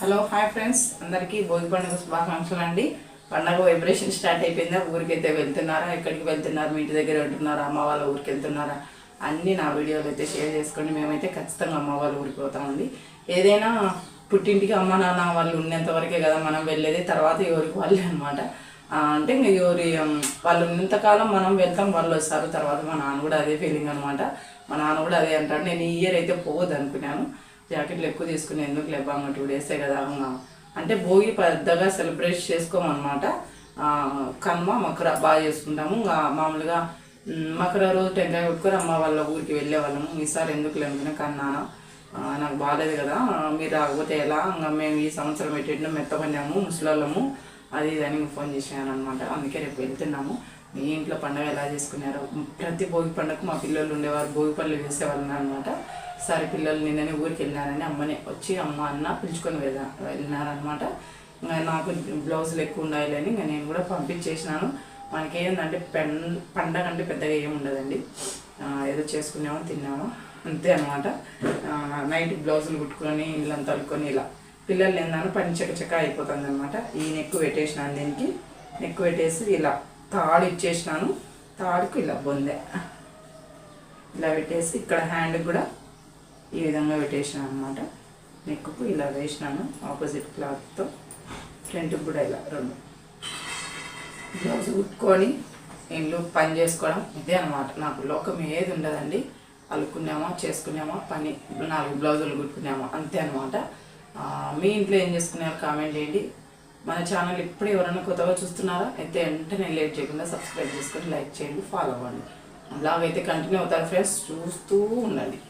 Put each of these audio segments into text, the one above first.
Hello hi friends. అందరికీ భోగి పండుగ శుభాకాంక్షలు అండి. పండగ వైబ్రేషన్ స్టార్ట్ అయిపోయిందా? ఊరికైతే వెళ్తున్నారా? ఎక్కడికి వెళ్తున్నారు? మీ ఇంటి దగ్గర వెళ్తున్నారా అమ్మ వాళ్ళ ఊరికి వెళ్తున్నారా? అన్నీ నా వీడియోలు అయితే షేర్ చేసుకోండి. మేమైతే ఖచ్చితంగా అమ్మ వాళ్ళ ఊరికి పోతామండి ఏదైనా పుట్టింటికి అమ్మ నాన్న వాళ్ళు ఉన్నంత వరకే కదా మనం వెళ్ళేది. తర్వాత ఎవరికి వాళ్ళే అనమాట అంటే ఇంక ఎవరి వాళ్ళు ఉన్నంతకాలం మనం వెళ్తాం. వాళ్ళు వస్తారు. తర్వాత మా నాన్న కూడా అదే ఫీలింగ్ అనమాట మా నాన్న కూడా అదే అంటాడు. నేను ఈ ఇయర్ అయితే పోవద్దు అనుకున్నాను జాకెట్లు ఎక్కువ తీసుకుని ఎందుకు లేబాంగ టూ డేసే కదా ఇంకా అంటే భోగి పెద్దగా సెలబ్రేట్ చేసుకోమన్నమాట. కనుమ మకర బాగా చేసుకుంటాము. ఇంకా మామూలుగా మకర రోజు టెంకాయ కొట్టుకొని అమ్మ వాళ్ళ ఊరికి వెళ్ళే వాళ్ళము. ఈసారి ఎందుకు లేనుకున్నా కన్నాను నాకు బాగాలేదు కదా. మీరు రాకపోతే ఎలా? ఇంకా మేము ఈ సంవత్సరం పెట్టిన మెత్తపడినాము ముసలోళ్ళము. అది ఇది అని ఫోన్ చేశాను అనమాట అందుకే రేపు వెళ్తున్నాము. మీ ఇంట్లో పండుగ ఎలా చేసుకున్నారు? ప్రతి భోగి పండుగకు మా పిల్లలు ఉండేవారు భోగి పళ్ళు వేసేవాళ్ళు అనమాట సరే పిల్లలు నిన్ననే ఊరికి వెళ్ళారని అమ్మని వచ్చి అమ్మ అన్న పిలుచుకొని వెళ్ళా వెళ్ళినారనమాట నాకు బ్లౌజులు ఎక్కువ ఉండాలని ఇంకా నేను కూడా పంపించేసినాను. మనకి ఏంటంటే పెన్ పండగ అంటే పెద్దగా ఏమి ఉండదండి. ఏదో చేసుకున్నామో తిన్నామో. అంతే అనమాట నైట్ బ్లౌజులు కుట్టుకొని ఇల్లంతా అల్లుకొని ఇలా. పిల్లలు ఏందాను పని చకచక అయిపోతుంది అనమాట ఈ నెక్ పెట్టేసినాను దీనికి. నెక్ పెట్టేసి ఇలా తాడు ఇచ్చేసినాను. తాడుకు ఇలా బొందే. ఇలా పెట్టేసి ఇక్కడ హ్యాండ్ కూడా ఈ విధంగా పెట్టేసాను అనమాట నెక్కు ఇలా వేసినాను ఆపోజిట్ క్లాత్తో ఫ్రంట్ కూడా ఇలా రెండు. బ్లౌజ్ కుట్టుకొని ఇంట్లో పని చేసుకోవడం ఇదే అనమాట నాకు లోకం ఏది ఉండదండి. అలుకున్నామా చేసుకున్నామా పని నాలుగు బ్లౌజులు కుట్టుకున్నామా అంతే అనమాట మీ ఇంట్లో ఏం చేసుకున్నారో కామెంట్ చేయండి. మన ఛానల్ ఇప్పుడు ఎవరైనా కొత్తగా చూస్తున్నారా అయితే వెంటనే లేట్ చేయకుండా సబ్స్క్రైబ్ చేసుకొని లైక్ చేయండి ఫాలో అవ్వండి. బ్లాగ్ అయితే కంటిన్యూ అవుతారు ఫ్రెండ్స్ చూస్తూ ఉండండి.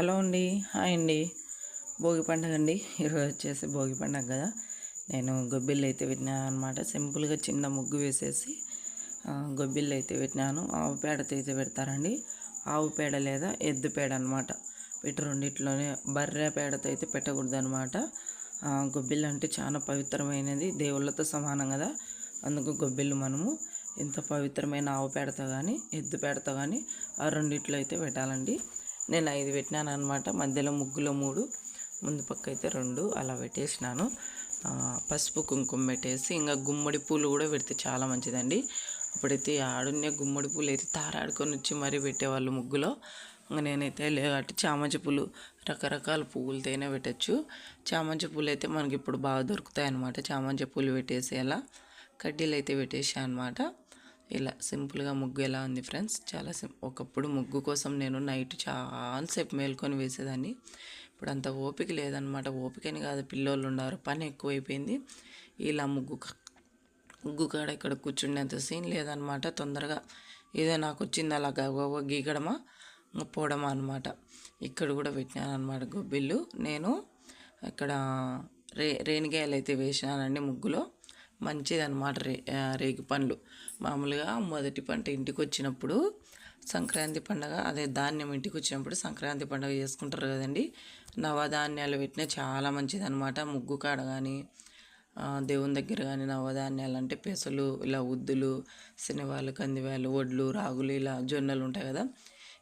హలో అండి హాయ్ అండి. భోగి పండుగ అండి. ఈరోజు వచ్చేసి భోగి పండుగ కదా. నేను గొబ్బిళ్ళు అయితే పెట్టినాను అనమాట సింపుల్గా చిన్న ముగ్గు వేసేసి గొబ్బిళ్ళు అయితే పెట్టినాను. ఆవు పేడతో అయితే పెడతారండి. ఆవు పేడ లేదా ఎద్దు పేడ అనమాట పెట్టి రెండిట్లోనే బర్రె పేడతో అయితే పెట్టకూడదు అనమాట గొబ్బిళ్ళు అంటే చాలా పవిత్రమైనది. దేవుళ్ళతో సమానం కదా. అందుకు గొబ్బిళ్ళు మనము ఎంత పవిత్రమైన ఆవు పేడతో కానీ ఎద్దు పేడతో కానీ ఆ రెండిట్లో అయితే పెట్టాలండి. నేను ఐదు పెట్టినాను అనమాట మధ్యలో ముగ్గులో మూడు ముందు పక్క అయితే రెండు అలా పెట్టేసినాను. పసుపు కుంకుమ పెట్టేసి ఇంకా గుమ్మడి పూలు కూడా పెడితే చాలా మంచిదండి. అప్పుడైతే ఆడున్నే గుమ్మడి పూలు అయితే తారాడుకొని వచ్చి మరీ పెట్టేవాళ్ళు ముగ్గులో. ఇంకా నేనైతే లేదంటే చామంతి పూలు రకరకాల పువ్వులతోనే పెట్టచ్చు. చామంతి పూలు అయితే మనకి ఇప్పుడు బాగా దొరుకుతాయి అన్నమాట చామంతి పూలు పెట్టేసి అలా కడ్డీలు అయితే పెట్టేసి అనమాట ఇలా సింపుల్గా ముగ్గు ఎలా ఉంది ఫ్రెండ్స్? చాలా సిం ఒకప్పుడు ముగ్గు కోసం నేను నైట్ చాలాసేపు మేల్కొని వేసేదాన్ని. ఇప్పుడు అంత ఓపిక లేదనమాట. ఓపికని కాదు పిల్లోళ్ళు ఉన్నారు పని ఎక్కువైపోయింది. ఇలా ముగ్గు ముగ్గు కాడ ఇక్కడ కూర్చునేంత సీన్ లేదనమాట. తొందరగా ఏదో నాకు వచ్చింది అలా గవ్వ గీకడమా పోవడమా అనమాట. ఇక్కడ కూడా పెట్టినాను అనమాట గొబ్బిళ్ళు. నేను ఇక్కడ రే రేణిగాయలు అయితే వేసినానండి ముగ్గులో. మంచిదన్నమాట రే రేగి పండ్లు. మామూలుగా మొదటి పంట ఇంటికి వచ్చినప్పుడు సంక్రాంతి పండగ అదే ధాన్యం ఇంటికి వచ్చినప్పుడు సంక్రాంతి పండగ చేసుకుంటారు కదండి. నవధాన్యాలు పెట్టినా చాలా మంచిదన్నమాట. ముగ్గు కాడ కానీ దేవుని దగ్గర కానీ నవధాన్యాలు అంటే పెసలు ఇలా ఉద్దులు శనివాళ్ళు కందివాళ్ళు వడ్లు రాగులు ఇలా జొన్నలు ఉంటాయి కదా.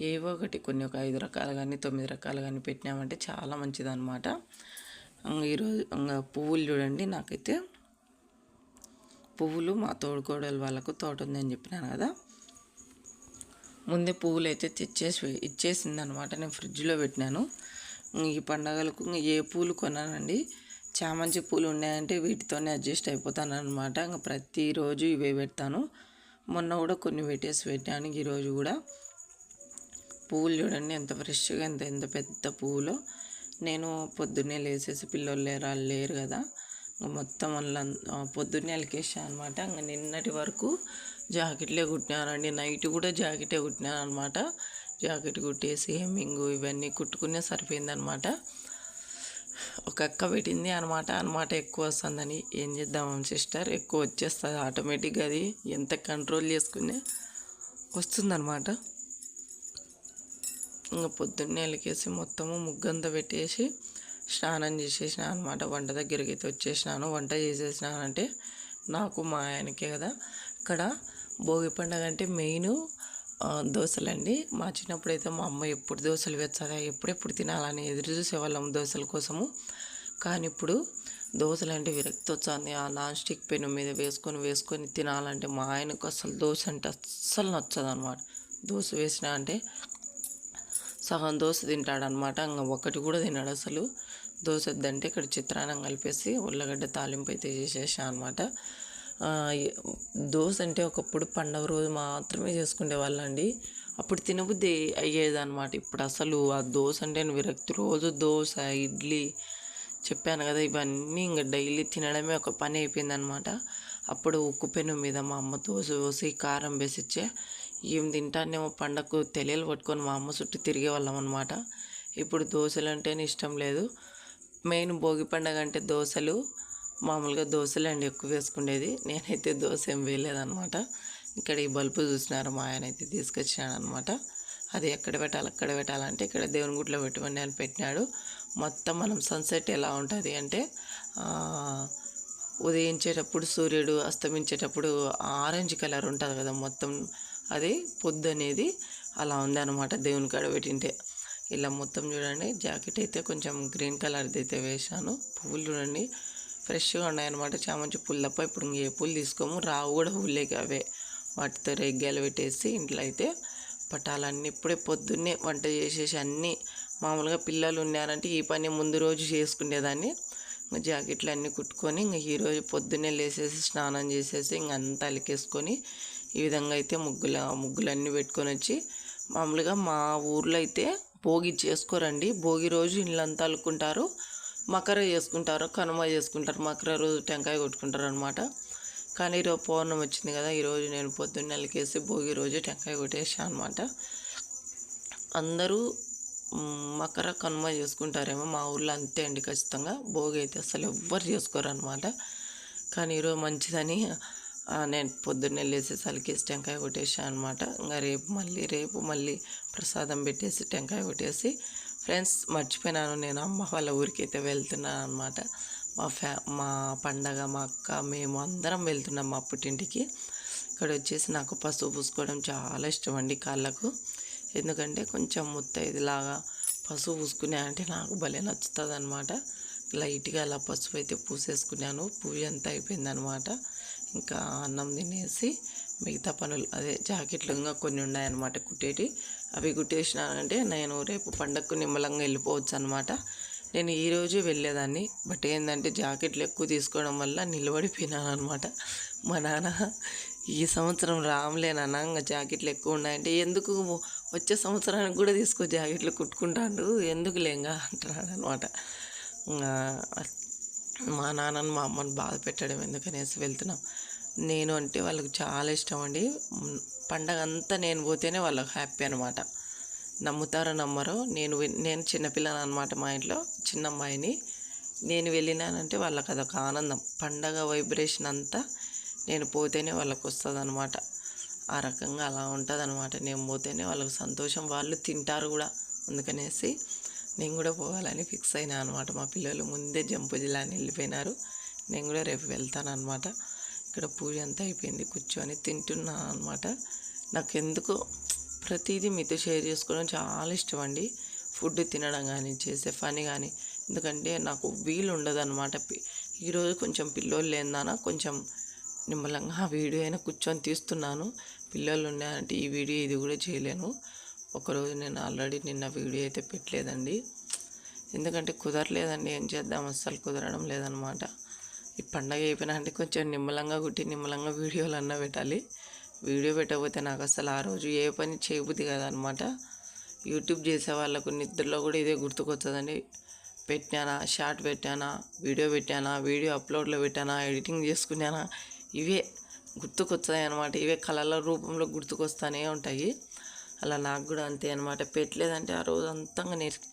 ఏవో ఒకటి కొన్ని ఒక ఐదు రకాలు కానీ తొమ్మిది రకాలు కానీ పెట్టినామంటే చాలా మంచిదన్నమాట. ఈరోజు ఇంకా పువ్వులు చూడండి నాకైతే. పువ్వులు మా తోడుకోడలు వాళ్ళకు తోట ఉందని చెప్పినాను కదా. ముందే పువ్వులు అయితే తెచ్చేసి ఇచ్చేసింది అనమాట నేను ఫ్రిడ్జ్లో పెట్టినాను. ఈ పండగలకు ఏ పూలు కొన్నానండి? చామంతి పూలు ఉన్నాయంటే వీటితోనే అడ్జస్ట్ అయిపోతాను అనమాట ఇంకా ప్రతిరోజు ఇవే పెడతాను. మొన్న కూడా కొన్ని పెట్టేసి పెట్టాను ఈరోజు కూడా. పువ్వులు చూడండి ఎంత ఫ్రెష్గా ఎంత ఎంత పెద్ద పువ్వులో నేను పొద్దున్నే లేసేసి పిల్లలు లేరు వాళ్ళు లేరు కదా. మొత్తం అలా పొద్దున్నే అలికేసాను అనమాట ఇంకా నిన్నటి వరకు జాకెట్లే కుట్టినానండి. నైట్ కూడా జాకెటే కుట్టినాను అనమాట జాకెట్ కుట్టేసి హెమ్మింగ్ ఇవన్నీ కుట్టుకునే సరిపోయిందనమాట ఒక అక్క పెట్టింది అనమాట అనమాట ఎక్కువ వస్తుందని. ఏం చేద్దాం సిస్టర్? ఎక్కువ వచ్చేస్తుంది ఆటోమేటిక్గా అది. ఎంత కంట్రోల్ చేసుకునే వస్తుందనమాట ఇంకా పొద్దున్నే వెలికేసి మొత్తము ముగ్గంతా పెట్టేసి స్నానం చేసేసిన అనమాట వంట దగ్గరికి అయితే వచ్చేసినాను. వంట చేసేసినానంటే నాకు మా ఆయనకే కదా. ఇక్కడ భోగి పండగ అంటే మెయిన్ దోశలండి మా చిన్నప్పుడు అయితే మా అమ్మ ఎప్పుడు దోశలు వేస్తుందా ఎప్పుడెప్పుడు తినాలని ఎదురు చూసేవాళ్ళం దోశల కోసము. కానీ ఇప్పుడు దోశలు అంటే విరక్తి వచ్చింది ఆ నాన్ స్టిక్ పెను మీద వేసుకొని వేసుకొని తినాలంటే మా ఆయనకు అసలు దోశ అంటే అస్సలు నచ్చదు అనమాట దోశ వేసినా అంటే సగం దోశ తింటాడనమాట ఇంకా ఒకటి కూడా తినాడు అసలు. దోశ వద్దంటే ఇక్కడ చిత్రాన్నం కలిపేసి ఉల్లగడ్డ తాలింపు అయితే చేసేసాను అనమాట దోశ అంటే ఒకప్పుడు పండగ రోజు మాత్రమే చేసుకునే వాళ్ళండి. అప్పుడు తినబుద్ధి అయ్యేది అనమాట ఇప్పుడు అసలు ఆ దోశ అంటే విరక్తి రోజు దోశ ఇడ్లీ చెప్పాను కదా ఇవన్నీ ఇంకా డైలీ తినడమే ఒక పని అయిపోయిందనమాట అప్పుడు ఉక్కు పెను మీద మా అమ్మ దోశ పోసి కారం వేసిచ్చే ఏం తింటానేమో పండగకు తెలియలు పట్టుకొని మా అమ్మ చుట్టూ తిరిగే వాళ్ళం అనమాట ఇప్పుడు దోశలు అంటేనే ఇష్టం లేదు. మెయిన్ భోగి పండగ అంటే దోశలు. మామూలుగా దోశలు అండి ఎక్కువ వేసుకునేది నేనైతే దోశ ఏం వేయలేదనమాట ఇక్కడ ఈ బల్బు చూసినారు మా ఆయన అయితే తీసుకొచ్చినాడు అనమాట అది ఎక్కడ పెట్టాలి అక్కడ పెట్టాలంటే ఇక్కడ దేవుని గుడిలో పెట్టమని అని పెట్టినాడు. మొత్తం మనం సన్సెట్ ఎలా ఉంటుంది అంటే ఉదయించేటప్పుడు సూర్యుడు అస్తమించేటప్పుడు ఆరెంజ్ కలర్ ఉంటుంది కదా మొత్తం. అది పొద్దు అనేది అలా ఉందన్నమాట దేవుని కాడ పెట్టింటే. ఇలా మొత్తం చూడండి. జాకెట్ అయితే కొంచెం గ్రీన్ కలర్ది అయితే వేసాను పువ్వులు చూడండి. ఫ్రెష్గా ఉన్నాయన్నమాట చామంతి పూలు తప్ప. ఇప్పుడు ఇంక ఏ పూలు తీసుకోము. రావు కూడా పువ్వులే అవే. వాటితో రెగ్గాలు పెట్టేసి ఇంట్లో అయితే పటాలన్నీ ఇప్పుడే పొద్దున్నే వంట చేసేసి అన్నీ మామూలుగా పిల్లలు ఉన్నారంటే ఈ పని ముందు రోజు చేసుకునేదాన్ని. ఇంకా జాకెట్లు అన్నీ కుట్టుకొని ఇంకా ఈరోజు పొద్దున్నే లేసేసి స్నానం చేసేసి ఇంక అంతా అలికేసుకొని ఈ విధంగా అయితే ముగ్గుల ముగ్గులన్నీ పెట్టుకొని వచ్చి మామూలుగా మా ఊర్లో అయితే భోగి చేసుకోరండి. భోగి రోజు ఇళ్ళంతా అల్లుకుంటారు మకర చేసుకుంటారు కనుమ చేసుకుంటారు. మకర రోజు టెంకాయ కొట్టుకుంటారు అనమాట కానీ ఈరోజు పౌర్ణం వచ్చింది కదా ఈరోజు నేను పొద్దున్న అలికేసి భోగి రోజు టెంకాయ కొట్టేసాను అనమాట అందరూ మకర కనుమ చేసుకుంటారేమో మా ఊర్లో అంతే అండి ఖచ్చితంగా. భోగి అయితే అసలు ఎవ్వరు చేసుకోరు అనమాట కానీ ఈరోజు మంచిదని నేను పొద్దున్నే లేచేసరికి టెంకాయ కొట్టేసాను అనమాట ఇంకా రేపు మళ్ళీ రేపు మళ్ళీ ప్రసాదం పెట్టేసి టెంకాయ కొట్టేసి ఫ్రెండ్స్ మర్చిపోయినాను నేను. అమ్మ వాళ్ళ ఊరికి అయితే వెళ్తున్నాను అనమాట మా ఫ్యా మా పండగ మా అక్క మేము అందరం వెళ్తున్నాం మా పుట్టింటికి. ఇక్కడ వచ్చేసి నాకు పసుపు పూసుకోవడం చాలా ఇష్టం అండి కాళ్ళకు. ఎందుకంటే కొంచెం ముత్తైదిలాగా పసుపు పూసుకునే అంటే నాకు భలే నచ్చుతుంది అనమాట లైట్గా అలా పసుపు అయితే పూసేసుకున్నాను. పూజ అంతా అయిపోయిందనమాట ఇంకా అన్నం తినేసి మిగతా పనులు అదే జాకెట్లు ఇంకా కొన్ని ఉన్నాయన్నమాట కుట్టేటి. అవి కుట్టేసినానంటే నేను రేపు పండగకు నిమ్మలంగా వెళ్ళిపోవచ్చు అనమాట నేను ఈరోజు వెళ్ళేదాన్ని. బట్ ఏంటంటే జాకెట్లు ఎక్కువ తీసుకోవడం వల్ల నిలబడిపోయినాను అనమాట మా నాన్న ఈ సంవత్సరం రాములేనన్న ఇంకా జాకెట్లు ఎక్కువ ఉన్నాయంటే ఎందుకు వచ్చే సంవత్సరానికి కూడా తీసుకో జాకెట్లు కుట్టుకుంటాడు ఎందుకు లేంగా అంటున్నాడు అనమాట మా నాన్నని మా అమ్మని బాధ పెట్టడం ఎందుకనేసి వెళ్తున్నాం. నేను అంటే వాళ్ళకి చాలా ఇష్టం అండి. పండగ అంతా నేను పోతేనే వాళ్ళకి హ్యాపీ అనమాట నమ్ముతారో నమ్మరు నేను నేను చిన్నపిల్లని అనమాట మా ఇంట్లో చిన్న అమ్మాయిని నేను వెళ్ళినానంటే వాళ్ళకి అదొక ఆనందం. పండగ వైబ్రేషన్ అంతా నేను పోతేనే వాళ్ళకి వస్తుంది అనమాట ఆ రకంగా అలా ఉంటుంది అనమాట నేను పోతేనే వాళ్ళకి సంతోషం. వాళ్ళు తింటారు కూడా. అందుకనేసి నేను కూడా పోవాలని ఫిక్స్ అయినా అనమాట మా పిల్లలు ముందే జంపు జిల్లా అని వెళ్ళిపోయినారు. నేను కూడా రేపు వెళ్తాను అనమాట ఇక్కడ పూజ అంతా అయిపోయింది. కూర్చొని తింటున్నాను అనమాట నాకు ఎందుకో ప్రతిదీ మీతో షేర్ చేసుకోవడం చాలా ఇష్టం అండి ఫుడ్ తినడం కానీ చేసే పని కానీ ఎందుకంటే నాకు వీలు ఉండదు అనమాట ఈరోజు కొంచెం పిల్లోళ్ళు లేదానా కొంచెం నిమ్మలంగా ఆ వీడియో అయినా కూర్చొని తీస్తున్నాను. పిల్లలు ఉన్నాయంటే ఈ వీడియో ఇది కూడా చేయలేను. ఒకరోజు నేను ఆల్రెడీ నిన్న వీడియో అయితే పెట్టలేదండి. ఎందుకంటే కుదరలేదండి. ఏం చేద్దాం? అస్సలు కుదరడం లేదనమాట ఈ పండగ అయిపోయినా అంటే కొంచెం నిమ్మలంగా కుట్టి నిమ్మలంగా వీడియోలు అన్నా పెట్టాలి. వీడియో పెట్టకపోతే నాకు అసలు ఆ రోజు ఏ పని చేయబుద్ది కదనమాట యూట్యూబ్ చేసే వాళ్ళకు నిద్రలో కూడా ఇదే గుర్తుకొస్తుందండి పెట్టానా షార్ట్ పెట్టానా? వీడియో పెట్టానా? వీడియో అప్లోడ్లో పెట్టానా? ఎడిటింగ్ చేసుకున్నానా? ఇవే గుర్తుకొస్తాయి అనమాట ఇవే కళల రూపంలో గుర్తుకొస్తానే ఉంటాయి. అలా నాకు కూడా అంతే అనమాట పెట్టలేదంటే ఆ రోజు అంతంగా నేర్చు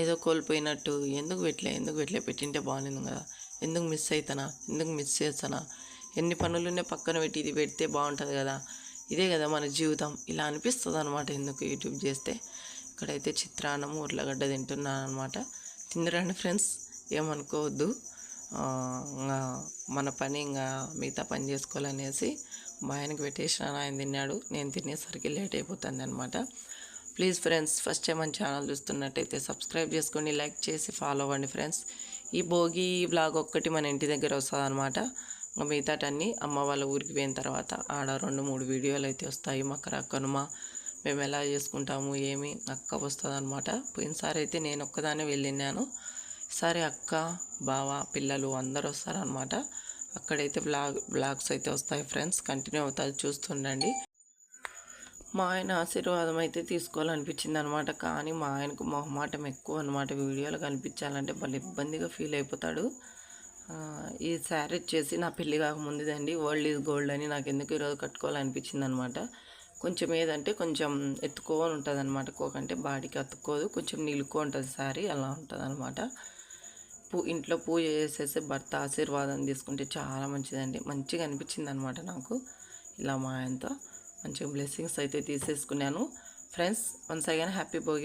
ఏదో కోల్పోయినట్టు. ఎందుకు పెట్టలే ఎందుకు పెట్టలే? పెట్టింటే బాగుంది కదా. ఎందుకు మిస్ అవుతానా ఎందుకు మిస్ చేస్తానా? ఎన్ని పనులునే పక్కన పెట్టి ఇది పెడితే బాగుంటుంది కదా. ఇదే కదా మన జీవితం. ఇలా అనిపిస్తుంది అనమాట ఎందుకు యూట్యూబ్ చేస్తే. ఇక్కడైతే చిత్రాన్నం ఉర్లగడ్డ తింటున్నాను అనమాట తిందిరండి ఫ్రెండ్స్? ఏమనుకోవద్దు. ఇంకా మన పని ఇంకా మిగతా పని చేసుకోవాలనేసి మా ఆయనకి పెట్టేసిన ఆయన తిన్నాడు. నేను తినేసరికి లేట్ అయిపోతుంది అనమాట ప్లీజ్ ఫ్రెండ్స్ ఫస్ట్ టైం మన ఛానల్ చూస్తున్నట్టయితే సబ్స్క్రైబ్ చేసుకోండి లైక్ చేసి ఫాలో అవ్వండి ఫ్రెండ్స్ ఈ భోగి బ్లాగ్ ఒక్కటి మన ఇంటి దగ్గర వస్తుంది అనమాట ఇంకా మిగతాటన్నీ అమ్మ వాళ్ళ ఊరికి పోయిన తర్వాత ఆడ రెండు మూడు వీడియోలు అయితే వస్తాయి. మకర కనుమ మేము ఎలా చేసుకుంటాము ఏమి అక్క వస్తుంది అనమాట పోయినసారి అయితే నేను ఒక్కదానే వెళ్ళినాను సరే అక్క బావ పిల్లలు అందరూ వస్తారనమాట అక్కడైతే బ్లాగ్ బ్లాగ్స్ అయితే వస్తాయి ఫ్రెండ్స్. కంటిన్యూ అవుతారు చూస్తుండండి. మా ఆయన ఆశీర్వాదం అయితే తీసుకోవాలనిపించింది అనమాట కానీ మా ఆయనకు మొహమాటం ఎక్కువ అనమాట వీడియోలు కనిపించాలంటే భలే ఇబ్బందిగా ఫీల్ అయిపోతాడు. ఈ శారీ వచ్చేసి నా పెళ్ళి కాకముందుదండి. వరల్డ్ ఈజ్ గోల్డ్ అని నాకు ఎందుకు ఈరోజు కట్టుకోవాలనిపించింది అనమాట కొంచెం ఏదంటే కొంచెం ఎత్తుకోని ఉంటుంది అనమాట కోకంటే బాడీకి అతుక్కోదు. కొంచెం నిలుకో ఉంటుంది శారీ. అలా ఉంటుంది అనమాట పూ ఇంట్లో పూజ చేసేసి భర్త ఆశీర్వాదం తీసుకుంటే చాలా మంచిదండి. మంచిగా అనిపించింది అనమాట నాకు ఇలా మా ఆయనతో. మంచిగా బ్లెస్సింగ్స్ అయితే తీసేసుకున్నాను. Friends once again happy Bhogi